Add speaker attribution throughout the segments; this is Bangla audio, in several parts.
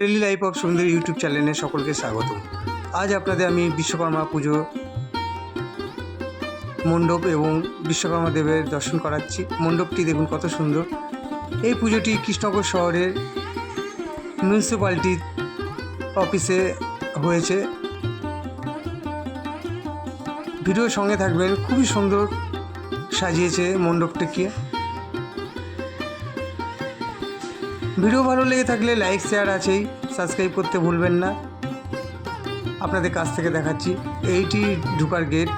Speaker 1: Daily life of Sundar YouTube চ্যানেলে সকলকে স্বাগত আজ আপনাদের আমি বিশ্বকর্মা পুজো মণ্ডপ এবং বিশ্বকর্মা দেবের দর্শন করাচ্ছি। মণ্ডপটি দেখুন কত সুন্দর। এই পুজোটি কৃষ্ণনগর শহরের মিউনিসিপ্যালিটি অফিসে হয়েছে। ভিডিওর সঙ্গে থাকবেন। খুবই সুন্দর সাজিয়েছে মণ্ডপটিকে। ভিডিও ভালো লেগে থাকলে লাইক, শেয়ার আছেই সাবস্ক্রাইব করতে ভুলবেন না। আপনাদের কাছ থেকে দেখাচ্ছি এইটি ঢুকার গেট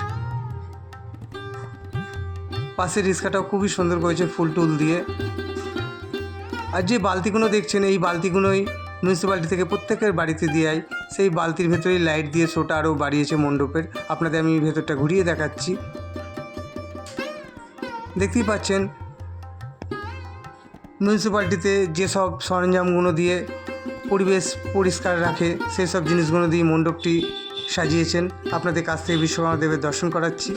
Speaker 1: পাশের রিক্সাটাও খুবই সুন্দর করেছে ফুল টুল দিয়ে। আর যে বালতিগুলো দেখছেন, এই বালতিগুলোই মিউনিসিপ্যালিটি থেকে প্রত্যেকের বাড়িতে দেয় সেই বালতির ভেতরেই লাইট দিয়ে শোটা আরও বাড়িয়েছে মণ্ডপের। আপনাদের আমি ভেতরটা ঘুরিয়ে দেখাচ্ছি। দেখতেই পাচ্ছেন মিউনিসিপ্যালিটিতে যেসব সরঞ্জামগুলো দিয়ে পরিবেশ পরিষ্কার রাখে সেই সব জিনিসগুলো দিয়ে মণ্ডপটি সাজিয়েছেন। আপনাদের কাছ থেকে বিশ্বকর্মা দেবের দর্শন করাচ্ছি।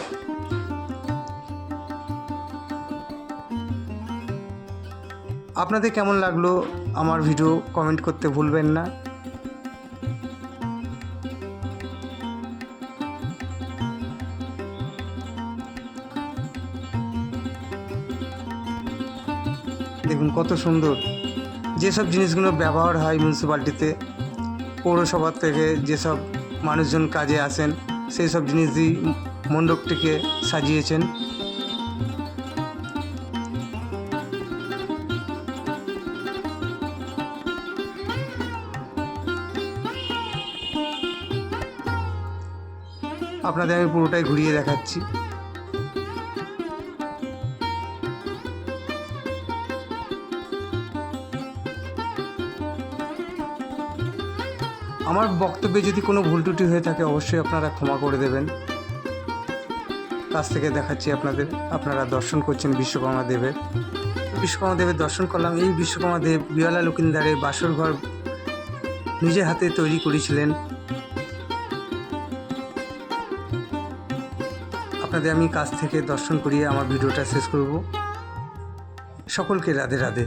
Speaker 1: আপনাদের কেমন লাগল আমার ভিডিও কমেন্ট করতে ভুলবেন না। দেখুন, কত সুন্দর। যেসব জিনিসগুলো ব্যবহার হয় মিউনিসিপ্যালিটিতে পৌরসভা থেকে যেসব মানুষজন কাজে আসেন, সেই সব জিনিস দিয়ে মণ্ডপটিকে সাজিয়েছেন। আপনাদের আমি পুরোটাই ঘুরিয়ে দেখাচ্ছি। আমার বক্তব্যে যদি কোনো ভুল ত্রুটি হয়ে থাকে, অবশ্যই আপনারা ক্ষমা করে দেবেন। কাছ থেকে দেখাচ্ছি আপনাদের, আপনারা দর্শন করছেন বিশ্বকর্মা দেবের। বিশ্বকর্মা দেবের দর্শন করলাম। এই বিশ্বকর্মা দেব বিয়ালা লকিন্দারে বাসর ঘর নিজের হাতে তৈরি করেছিলেন। আপনাদের আমি কাছ থেকে দর্শন করিয়ে আমার ভিডিওটা শেষ করব। সকলকে রাধে রাধে।